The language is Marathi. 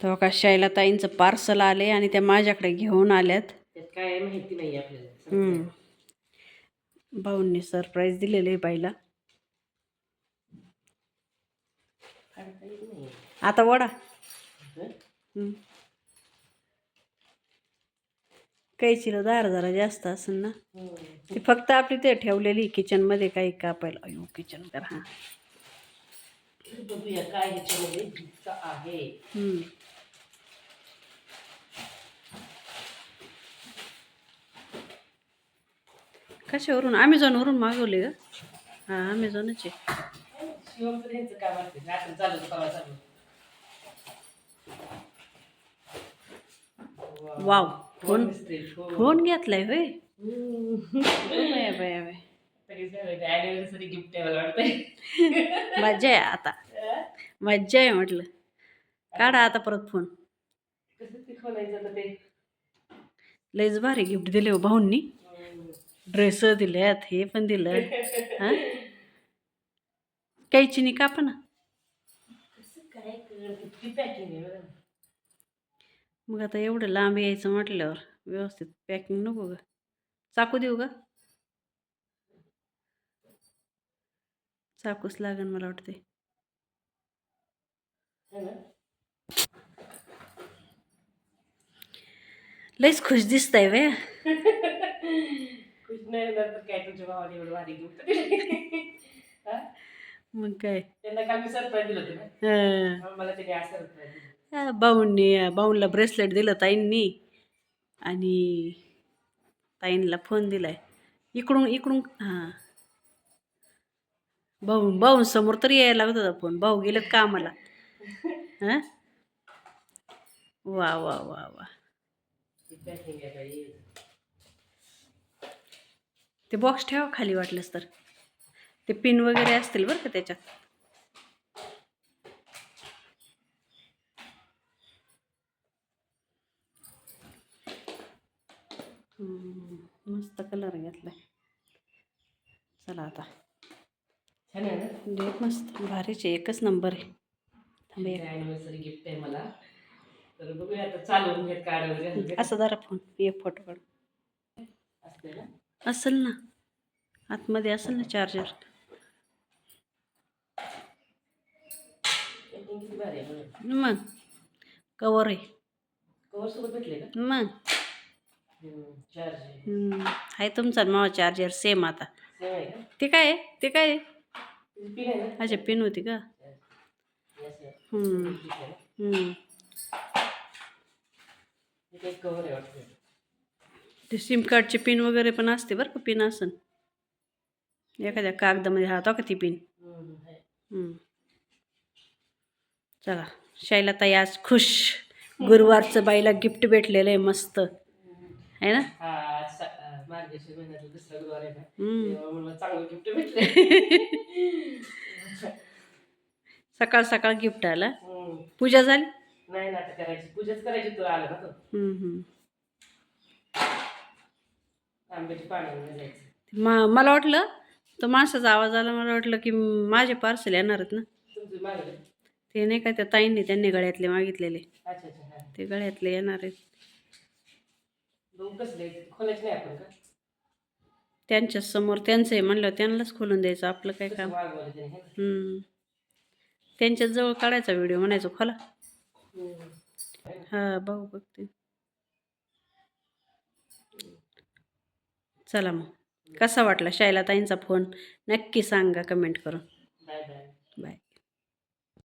तेव्हा का शायला ताईंचं पार्सल आले आणि त्या माझ्याकडे घेऊन आल्यात काय माहिती नाही आपल्याला. भाऊंनी सरप्राईज दिलेलं आहे बाईला. आता वडा. कैचीला दार जरा जास्त असेल ना. ती फक्त आपली ते ठेवलेली किचनमध्ये काही कापायला अयो किचन कर हां काय आहे कशावरून अमेझॉनवरून मागवले का हां अमेझॉनच आहे. Wow phone phone. घेतलाय होय मज्जा आहे आता? मज्जा आहे म्हटलं काढा आता परत फोन लयच भारी गिफ्ट दिले हो भाऊंनी. ड्रेस दिल्यात हे पण दिलं हां? कैचीनी कापा ना. कसं काय कळलं? किती पॅकिंग आहे बघा ना. मग आता एवढं लांब यायचं म्हटल्यावर व्यवस्थित पॅकिंग नको का चाकू देऊ का चाकूच लागेल मला वाटते है? लयच खुश दिसताय वे खुश नाही होणार तर काय तुमच्या भावाने एवढं भारी गिफ्ट दिले मग काय? त्यांना काल मी सरप्राईज दिलं होतं ना. अं, मग मला त्याने आज सरप्राईज दिलं. भाऊंनी भाऊंला ब्रेसलेट दिलं ताईंनी. आणि ताईंला फोन दिलाय. इकडून इकडून हां. भाऊ भाऊ समोर तरी यायला लागत होता फोन भाऊ गेलेत कामाला. हां? वा वा वा वा. आहे बाई. ते बॉक्स ठेवा खाली वाटलंच तर. ते पिन वगैरे असतील बरं का त्याच्यात. मस्त कलर घेतलाय. चला आता. डेट मस्त. भारीच आहे. एकच नंबर आहे गिफ्ट मला. तर बघूया आता चालवून. असं जरा फोन एक फोटो काढ असते ना? असेल ना. आतमध्ये असेल ना चार्जर मग. कवर आहे. मग. आहे तुमचा मावा चार्जर सेम आता. ते काय ते काय आहे? पिन अच्छा पिन होती का? हम्म, आहे हम्म. इथे एक कवर आहे वाटतं ते सिम कार्डचे पिन वगैरे पण असते बरं का पिन असन. एखाद्या कागदामध्ये राहतो का ती पिन. चला शाईला ताई आज खुश. गुरुवारचं बाईला गिफ्ट भेटलेलं आहे मस्त. आहे ना? हा ना. सकाळ सकाळ गिफ्ट आला. पूजा झाली? नाही नाटक करायची. पूजाच करायची तुला आलं ना तो. आंब्याची पाणी जायचं. मा मला वाटलं तो माणसाचा आवाज आला मला वाटलं की माझे पार्सल येणार आहेत ना. तुमचं ते नाही का त्या ताईंनी त्यांनी गळ्यातले मागितलेले. अच्छा अच्छा हा. ते गळ्यातले येणार आहेत. बघू कसले खोलायचं नाही आपण का? त्यांच्यासमोर त्यांचं आहे म्हणलं त्यांनाच खोलून द्यायचं आपलं काय कसं काम? वागवलं त्याने हे? ना? हम्म. त्यांच्याच जवळ काढायचा व्हिडिओ म्हणायचो खोला. हम्म. हा भाऊ बघते. चला मग. कसा वाटला? शायला ताईंचा फोन. नक्की सांगा कमेंट करून. Bye bye. बाय.